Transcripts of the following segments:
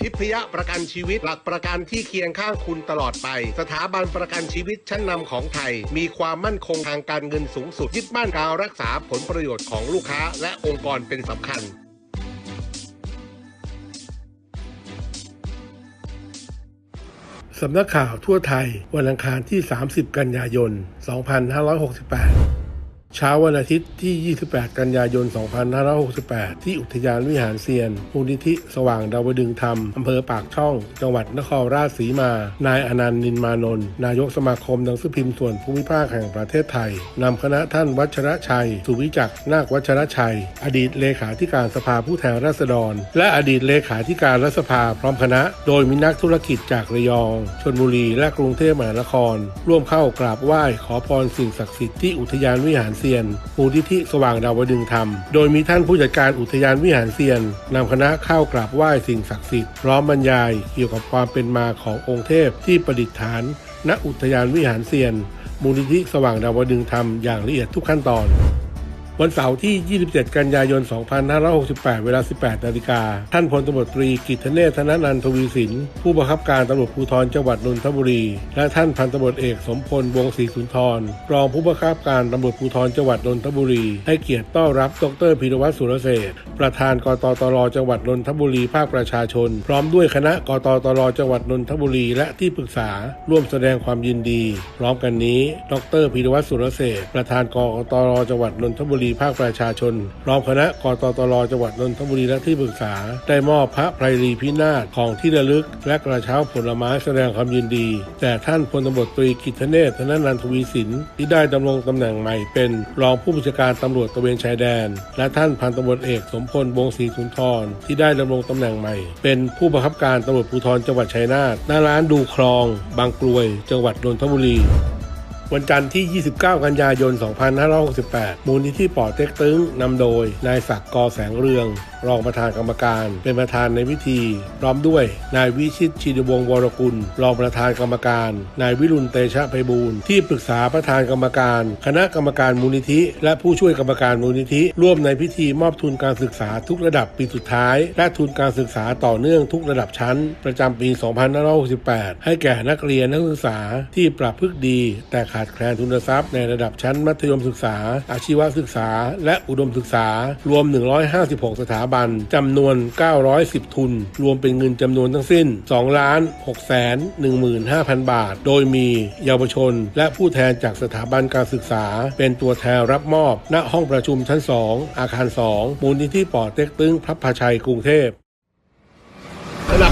ทิพยประกันชีวิตหลักประกันที่เคียงข้างคุณตลอดไป สถาบันประกันชีวิตชั้นนำของไทย มีความมั่นคงทางการเงินสูงสุดยึดมั่นการรักษาผลประโยชน์ของลูกค้าและองค์กรเป็นสำคัญสำนักข่าวทั่วไทย วันอังคารที่ 30 กันยายน 2568 เช้าวันอาทิตย์ที่ 28 กันยายน 2568 ที่อุทยานวิหารเซียนมูลนิธิสว่างดาวดึงธรรม อำเภอปากช่อง จังหวัดนครราชสีมา นายอนันต์นินมานนท์นายกสมาคมหนังสือพิมพ์ส่วนภูมิภาคแห่งประเทศไทย นำคณะท่านวัชรชัย สุวิจักนาควัชรชัย อดีตเลขาธิการสภาผู้แทนราษฎร และอดีตเลขาธิการรัฐสภาพร้อมคณะ โดยมีนักธุรกิจจากระยอง ชนบุรี และกรุงเทพมหานคร ร่วมเข้ากราบไหว้ขอพรสิ่งศักดิ์สิทธิ์ที่อุทยานวิหารเซียนมูลนิธิสว่างดาวดึงธรรม โดยมีท่านผู้จัดการอุทยานวิหารเซียนนำคณะเข้ากราบไหว้สิ่งศักดิ์สิทธิ์พร้อมบรรยายเกี่ยวกับความเป็นมาขององค์เทพที่ประดิษฐาน ณอุทยานวิหารเซียน มูลนิธิสว่างดาวดึงธรรมอย่างละเอียดทุกขั้นตอน วันเสาร์ที่ 27 กันยายน 2568 เวลา 18 นาฬิกา ท่านพลตำรวจตรีกิตเนศธนนันทวีสิน ผู้บังคับการตำรวจภูธรจังหวัดนนทบุรี และท่านพันตำรวจเอกสมพล วงศรีสุนทร รองผู้บังคับการตำรวจภูธรจังหวัดนนทบุรี ให้เกียรติต้อนรับ ดรพีรวัตรสุรเศรษประธานกตตรจังหวัดนนทบุรี ภาคประชาชน พร้อมด้วยคณะกตตรจังหวัดนนทบุรี และที่ปรึกษา ร่วมแสดงความยินดี พร้อมกันนี้ ดรพีรวัตรสุรเศรษประธานกกตรจังหวัดนนทบุรีภาคประชาชน รอมคณะกตตรจังหวัดนนทบุรีและที่ปรึกษา ได้มอบพระไพรีพินาศของที่ระลึก และกระเช้าผลไม้แสดงความยินดี แต่ท่านพลตำรวจตรีกิตเนศธนนันทวีสินที่ได้ดำรงตำแหน่งใหม่เป็น รองผู้บัญชาการตำรวจตระเวนชายแดน และท่านพันตำรวจเอกสมพลวงศรีสุนทรที่ได้ดำรงตำแหน่งใหม่ เป็นผู้บังคับการตำรวจภูธรจังหวัดชัยนาทหน้าร้านดูคลอง บางกรวย จังหวัดนนทบุรี วันจันทร์ที่ 29 กันยายน 2568 มูลนิธิป่อเต็กตึงนำโดย นายศักดิ์กอแสงเรืองรองประธานกรรมการ เป็นประธานในพิธี พร้อมด้วย นายวิชิตชินวงศ์วรกุล รองประธานกรรมการ นายวิรุณเตชะไพบูลที่ปรึกษาประธานกรรมการ คณะกรรมการมูลนิธิ และผู้ช่วยกรรมการมูลนิธิ ร่วมในพิธีมอบทุนการศึกษาทุกระดับปีสุดท้าย และทุนการศึกษาต่อเนื่องทุกระดับชั้น ประจำปี 2568 ให้แก่นักเรียนนักศึกษาที่ปรับพฤกษดี แต่ขาดแคลนทุนทรัพย์ในระดับชั้นมัธยมศึกษา อาชีวศึกษา และอุดมศึกษารวม 156 สถาบันจำนวน 910 ทุน รวมเป็นเงินจำนวนทั้งสิ้น 2 ล้าน6แสน15,000 บาท โดยมีเยาวชน และผู้แทนจากสถาบันการศึกษา เป็นตัวแทนรับมอบ ณห้องประชุมชั้น 2 อาคาร 2 มูลนิธิป่อเต็กตึงพระพาชัยกรุงเทพ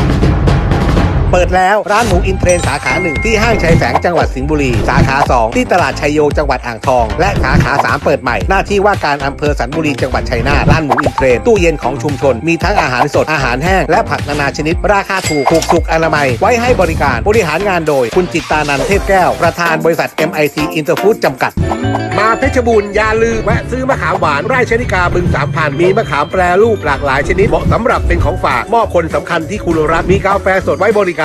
เปิดแล้วร้านหมูอินเทรนสาขาหนึ่งที่ห้างชัยแสงจังหวัดสิงห์บุรี สาขา 2 ที่ตลาดชัยโยจังหวัดอ่างทอง และสาขา 3 เปิดใหม่ หน้าที่ว่าการอำเภอสันบุรีจังหวัดชัยนาทร้านหมูอินเทรนตู้เย็นของชุมชน มีทั้งอาหารสดอาหารแห้งและผักนานาชนิด ราคาถูกถูกสุขอนามัย ไว้ให้บริการบริหารงานโดย คุณจิตตานันเทพแก้ว ประธานบริษัท MIT Interfood จำกัด มาเพชรบูรณ์อย่าลืมแวะซื้อมะขามหวานไร่ชนิกาบึงสามพันมีมะขามแปรรูปหลากหลายชนิดเหมาะสำหรับเป็นของฝากมอบคนสำคัญที่คุณรักมีกาแฟสดไว้บริก